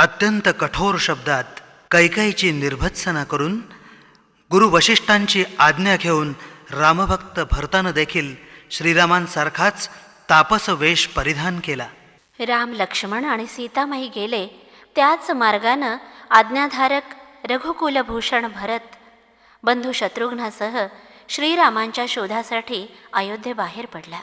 अत्यंत कठोर शब्दात कैकाईची निर्भत्सना करून गुरु वशिष्ठांची आज्ञा घेऊन रामभक्त भरतानं देखील श्रीरामांसारखाच तापस वेश परिधान केला. राम लक्ष्मण आणि सीतामाई गेले. त्याच मार्गानं आज्ञाधारक रघुकुलभूषण भरत बंधू शत्रुघ्नासह श्रीरामांच्या शोधासाठी अयोध्येबाहेर पडला.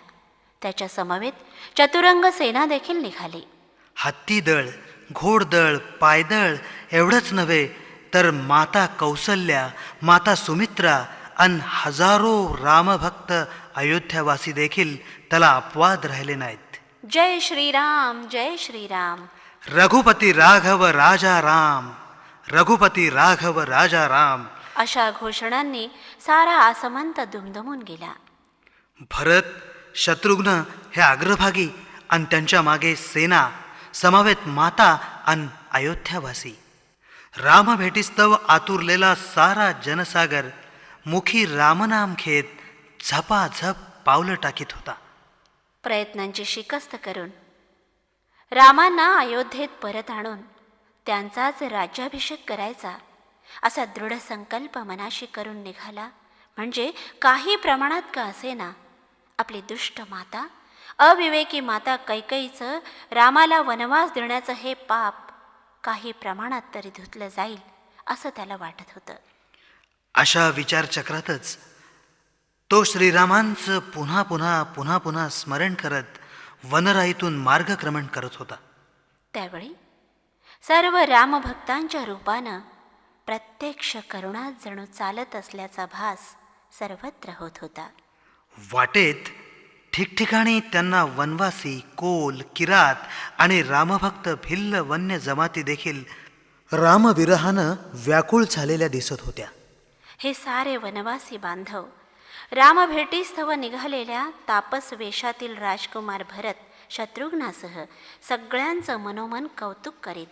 त्याच्या समवेत चतुरंग सेना देखील निघाली. हत्तीदळ घोडदळ पायदळ एवढंच नव्हे तर माता कौसल्या माता सुमित्रा अन हजारो रामभक्त अयोध्यावासी देखील त्याला अपवाद राहिले नाहीत. जय श्रीराम जय श्रीराम. रघुपती राघव राजा राम रघुपती राघव राजा राम. अशा घोषणांनी सारा आसमंत दुमदुमून गेला. भरत शत्रुघ्न हे अग्रभागी आणि त्यांच्या मागे सेना समवेत माता अन अयोध्यावासी. रामभेटीस्तव आतुरलेला सारा जनसागर मुखी रामनाम घेत झपाझप पावलं टाकीत होता. प्रयत्नांची शिकस्त करून रामांना अयोध्येत परत आणून त्यांचाच राज्याभिषेक करायचा असा दृढ संकल्प मनाशी करून निघाला म्हणजे काही प्रमाणात का असेना आपली दुष्ट माता अविवेकी माता कैकईचं रामाला वनवास देण्याचं हे पाप काही प्रमाणात तरी धुतलं जाईल असं त्याला वाटत होतं. अशा विचारचक्रातच तो श्रीरामांचं पुन्हा पुन्हा पुन्हा पुन्हा स्मरण करत वनराईतून मार्गक्रमण करत होता. त्यावेळी सर्व रामभक्तांच्या रूपानं प्रत्यक्ष करुणात जणू चालत असल्याचा भास सर्वत्र होत होता. वाटेत ठिकठिकाणी त्यांना वनवासी कोल किरात आणि रामभक्त भिल्ल वन्य जमाती देखील रामविरहानं व्याकुळ झालेल्या दिसत होत्या. हे सारे वनवासी बांधव रामभेटीस्तव निघालेल्या तापस वेशातील राजकुमार भरत शत्रुघ्नासह सगळ्यांचं मनोमन कौतुक करीत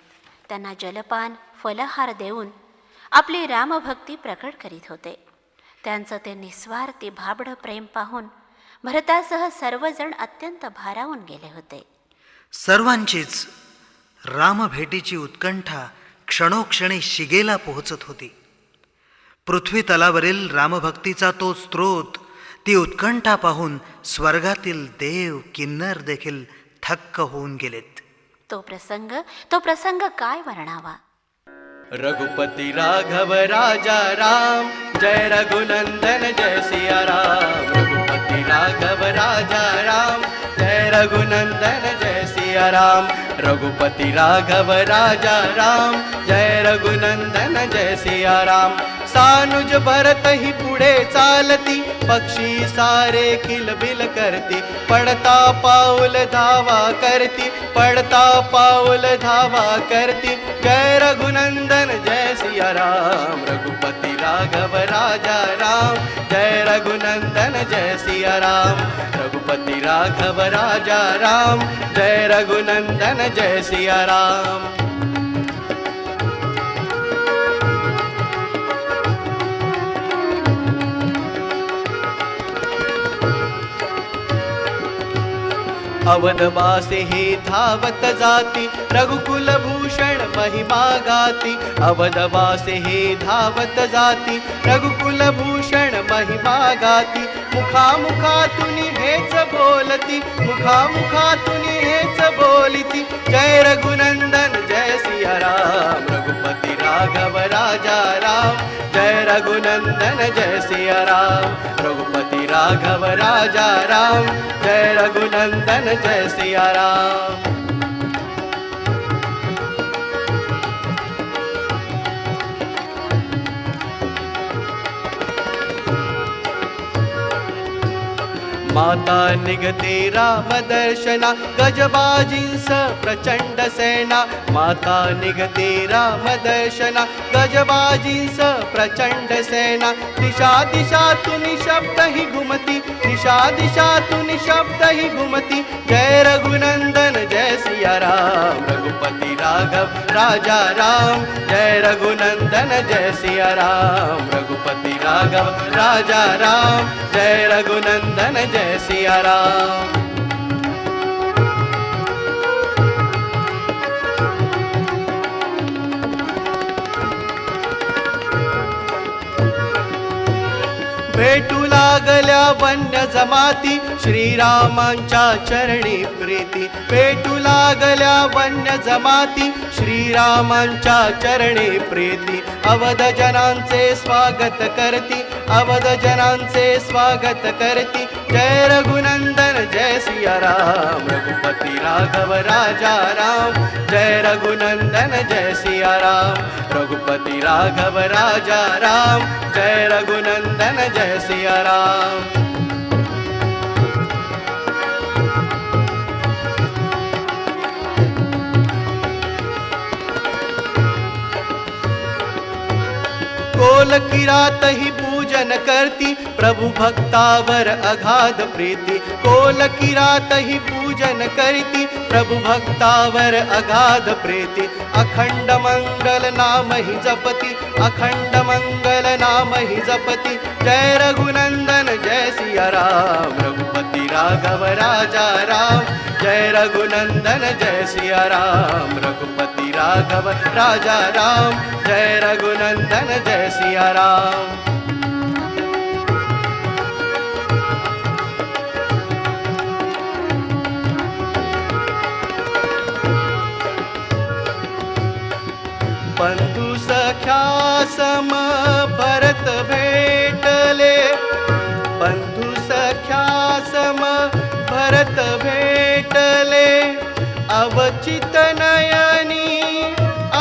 त्यांना जलपान फलहार देऊन आपली रामभक्ती प्रकट करीत होते. त्यांचं ते निस्वार्थी भाबडं प्रेम पाहून भरतासह सर्वजण अत्यंत भारावून गेले होते. सर्वांचीच रामभेटीची उत्कंठा क्षणोक्षणी शिगेला पोहोचत होती. पृथ्वी तलावरील रामभक्तीचा तो स्रोत ती उत्कंठा पाहून स्वर्गातील देव किन्नर देखील थक्क होऊन गेलेत. तो प्रसंग तो प्रसंग काय वर्णावा? रघुपति राघव राजा राम। जय रघुनंदन जय सिया राम। रघुपति राघव राजा राम। जय सिया राम। रघुपति राघव राजा राम। जय रघुनंदन जय सिया राम सानुज भरत ही पुढे चालती. पक्षी सारे किलबिल करती. पडता पाऊल धावा करती. पडता पाऊल धावा करती. जय रघुनंदन जय सिया राम. रघुपती राघव राजा राम. जय रघुनंदन जय सिया राम. रघुपती राघव राजा राम. जय रघुनंदन जय सिया राम. अवधवासी हे धावत जाती. रघुकुल भूषण महिमा गाती. अवधवासी हे धावत जाती. रघुकुल भूषण महिमा गाती. मुखामुखातून हेच बोलती. मुखामुखातून हेच बोलिती. जय रघुनंदन जय सिया राम. रघुपति राघव राजा राम. जय रघुनंदन जय सिया राम. राघव राजा राम जय रघुनंदन जय सिया राम। माता निगते रामदर्शना गजबाजिंस प्रचण्डसेना। माता निगते रामदर्शना गजबाजिंस प्रचण्डसेना। दिशा दिशा तु निशब्द हि घुमति दिशा दिशा तु निशब्द हि घुमति जय राघव राजा राम। जय रघुनंदन जय सिया राम। रघुपति राघव राजा राम। जय रघुनंदन जय सिया राम। भेटू लागल्या वन्य जमाती श्रीरामांच्या चरणी प्रीती. पेटू लागल्या वन्य जमाती श्रीरामांच्या चरणी प्रीती. अवध जनांचे स्वागत करती अवध जनांचे स्वागत करती. जय रघुनंदन सिया राम, रघुपती राघव, राजा राम। जय रघुनंदन, जय सिया राम। रघुपती राघव, राजा राम। जय रघुनंदन, जय सिया राम। कोल किरात ही पूजन करती, प्रभु भक्तावर अगाध प्रीती। कोल किरात ही पूजन करती, प्रभु भक्तावर अगाध प्रीती। अखंड मंगल नाम ही जपती, अखंड मंगल नाम ही जपती। जय रघुनंदन, जय सिया राम, रघुपति राघव राजा राम। जय रघुनंदन, जय सिया राम, रघुपति राघव राजा राम। जय रघुनंदन, जय सिया राम। सम भरत भेटले। बंधू सख्या सम भरत भेटले। अवचित नयनी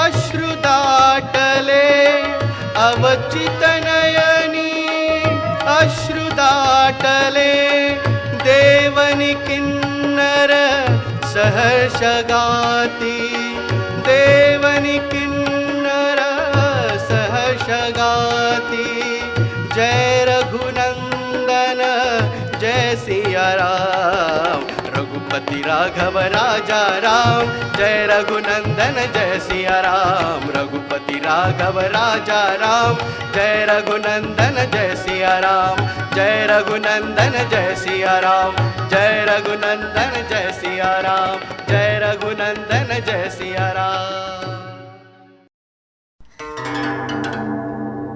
अश्रु दाटले। अवचित नयनी अश्रु दाटले। देवनि किन्नर सहर्ष गाती देवनि किन्नर सहर्ष गाती जय रघुनंदन, जय सिया राम। रघुपति राघव, राजा राम। जय रघुनंदन, जय सिया राम। रघुपति राघव, राजा राम। जय रघुनंदन, जय सिया राम। जय रघुनंदन, जय सिया राम। जय रघुनंदन, जय सिया राम। जय रघुनंदन, जय सिया राम।